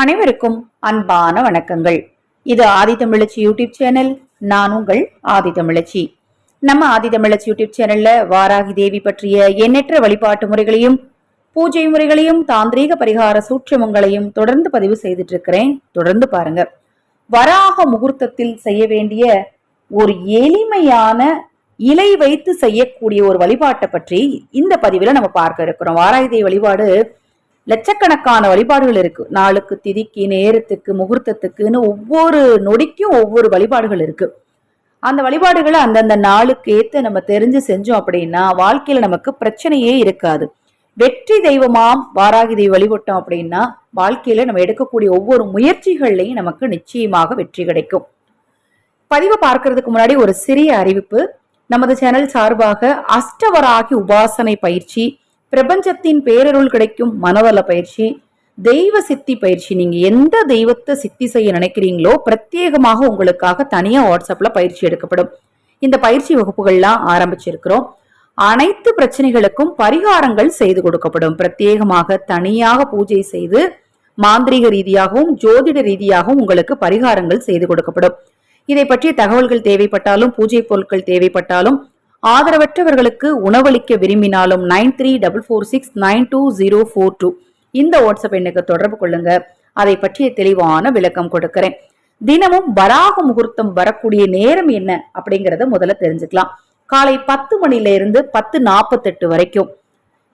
அனைவருக்கும் அன்பான வணக்கங்கள். இது ஆதி தமிழச்சி யூடியூப் சேனல் நான் உங்கள் ஆதி தமிழச்சி. நம்ம ஆதி தமிழச்சி யூடியூப் சேனல்ல வாராகி தேவி பற்றிய எண்ணற்ற வழிபாட்டு முறைகளையும் பூஜை முறைகளையும் தாந்திரீக பரிகார சூட்சமங்களையும் தொடர்ந்து பதிவு செய்துட்டு இருக்கிறேன் தொடர்ந்து பாருங்க. வராக முகூர்த்தத்தில் செய்ய வேண்டிய ஒரு எளிமையான இலை வைத்து செய்யக்கூடிய ஒரு வழிபாட்டை பற்றி இந்த பதிவில் நம்ம பார்க்க இருக்கிறோம். வாராகிதேவி வழிபாடு லட்சக்கணக்கான வழிபாடுகள் இருக்கு. நாளுக்கு திதிக்கு நேரத்துக்கு முகூர்த்தத்துக்குன்னு ஒவ்வொரு நொடிக்கும் ஒவ்வொரு வழிபாடுகள் இருக்கு. அந்த வழிபாடுகளை அந்தந்த நாளுக்கு ஏற்று நம்ம தெரிஞ்சு செஞ்சோம் அப்படின்னா வாழ்க்கையில நமக்கு பிரச்சனையே இருக்காது. வெற்றி தெய்வமாம் வாராகி தெய்வம் வழிபட்டோம் அப்படின்னா வாழ்க்கையில நம்ம எடுக்கக்கூடிய ஒவ்வொரு முயற்சிகள்லையும் நமக்கு நிச்சயமாக வெற்றி கிடைக்கும். பதிவை பார்க்கறதுக்கு முன்னாடி ஒரு சிறிய அறிவிப்பு. நமது சேனல் சார்பாக அஷ்டவராகி உபாசனை பயிற்சி பிரபஞ்சத்தின் பேரருள் கிடைக்கும் மனவள பயிற்சி தெய்வ சித்தி பயிற்சி. நீங்க எந்த தெய்வத்தை சித்தி செய்ய நினைக்கிறீங்களோ பிரத்யேகமாக உங்களுக்காக தனியா வாட்ஸ்அப்ல பயிற்சி எடுக்கப்படும். இந்த பயிற்சி வகுப்புகள்லாம் ஆரம்பிச்சிருக்கிறோம். அனைத்து பிரச்சனைகளுக்கும் பரிகாரங்கள் செய்து கொடுக்கப்படும். பிரத்யேகமாக தனியாக பூஜை செய்து மாந்திரீக ரீதியாகவும் ஜோதிட ரீதியாகவும் உங்களுக்கு பரிகாரங்கள் செய்து கொடுக்கப்படும். இதை பற்றிய தகவல்கள் தேவைப்பட்டாலும் பூஜை பொருட்கள் தேவைப்பட்டாலும் ஆதரவற்றவர்களுக்கு உணவளிக்க விரும்பினாலும் nine three double four six nine two zero four two இந்த வாட்ஸ்அப் எண்ணுக்கு தொடர்பு கொள்ளுங்க. அதை பற்றிய தெளிவான விளக்கம் கொடுக்கிறேன். தினமும் வராக முகூர்த்தம் வரக்கூடிய நேரம் என்ன அப்படிங்கறத முதல்ல தெரிஞ்சுக்கலாம். காலை பத்து மணில இருந்து பத்து நாற்பத்தெட்டு வரைக்கும்.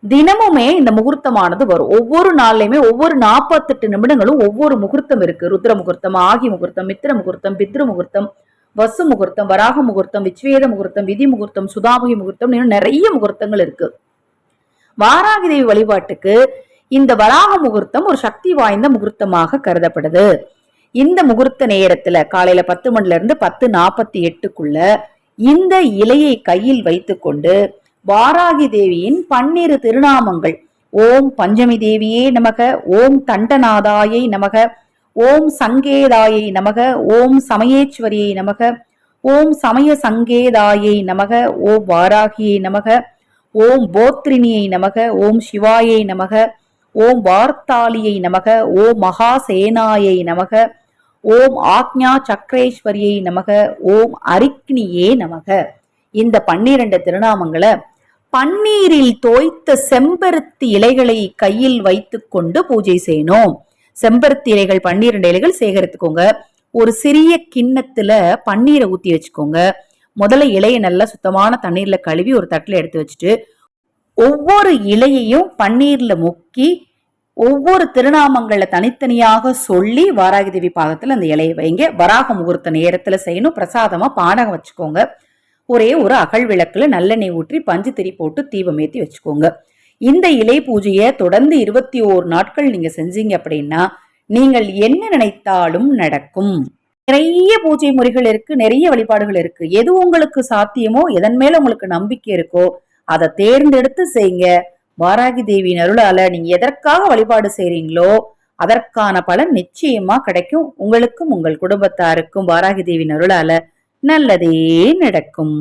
தினமுமே இந்த முகூர்த்தமானது வரும். ஒவ்வொரு நாள்லயுமே ஒவ்வொரு நாற்பத்தெட்டு நிமிடங்களும் ஒவ்வொரு முகூர்த்தம் இருக்கு. ருத்ர முகூர்த்தம் ஆகி முகூர்த்தம் மித்திர முகூர்த்தம் பித்ரு முகூர்த்தம் வசு முகூர்த்தம் வராக முகூர்த்தம் விச்வேத முகூர்த்தம் விதி முகூர்த்தம் சுதாமுகி முகூர்த்தம் இன்னும் நிறைய முகூர்த்தங்கள் இருக்கு. வாராகி தேவி வழிபாட்டுக்கு இந்த வராக முகூர்த்தம் ஒரு சக்தி வாய்ந்த முகூர்த்தமாக கருதப்படுது. இந்த முகூர்த்த நேரத்துல காலையில பத்து மணில இருந்து பத்து நாற்பத்தி எட்டுக்குள்ள இந்த இலையை கையில் வைத்துக்கொண்டு வாராகி தேவியின் பன்னிரு திருநாமங்கள் ஓம் பஞ்சமி தேவியே நமக ஓம் தண்டநாதாயை நமக ஓம் சங்கேதாயை நமக ஓம் சமயேஸ்வரியை நமக ஓம் சமய சங்கேதாயை நமக ஓம் வாராகியை நமக ஓம் போத்ரினியை நமக ஓம் சிவாயை நமக ஓம் வார்த்தாளியை நமக ஓம் மகாசேனாயை நமக ஓம் ஆக்ஞா சக்கரேஸ்வரியை நமக ஓம் அரிக்னியே நமக. இந்த பன்னிரண்டு திருநாமங்களை பன்னீரில் தோய்த்த செம்பருத்தி இலைகளை கையில் வைத்துக்கொண்டு பூஜை செய்யணும் செம்பருத்தி இலைகள் பன்னிரண்டு இலைகள் சேகரித்துக்கோங்க. ஒரு சிறிய கிண்ணத்துல பன்னீரை ஊத்தி வச்சுக்கோங்க. முதல்ல இலையை நல்லா சுத்தமான தண்ணீர்ல கழுவி ஒரு தட்டுல எடுத்து வச்சுட்டு ஒவ்வொரு இலையையும் பன்னீர்ல முக்கி ஒவ்வொரு திருநாமங்களை தனித்தனியாக சொல்லி வாராகி தேவி அந்த இலையை வைங்க. வராக முகூர்த்த நேரத்துல செய்யணும். பிரசாதமா பானகம் வச்சுக்கோங்க. ஒரே ஒரு அகல் விளக்குல நல்லெண்ணெய் ஊற்றி பஞ்சு திரி போட்டு தீபம் ஏற்றி வச்சுக்கோங்க. இந்த இலை பூஜையை தொடர்ந்து இருபத்தி ஓரு நாட்கள் நீங்க செஞ்சீங்க அப்படின்னா நீங்கள் என்ன நினைத்தாலும் நடக்கும். நிறைய பூஜை முறைகள் இருக்கு நிறைய வழிபாடுகள் இருக்கு. எது உங்களுக்கு சாத்தியமோ எதன் மேல உங்களுக்கு நம்பிக்கை இருக்கோ அதை தேர்ந்தெடுத்து செய்யுங்க. வாராகி தேவியின் அருளால நீங்க எதற்காக வழிபாடு செய்றீங்களோ அதற்கான பலன் நிச்சயமா கிடைக்கும். உங்களுக்கும் உங்கள் குடும்பத்தாருக்கும் வாராகி தேவியின் அருளால நல்லதே நடக்கும்.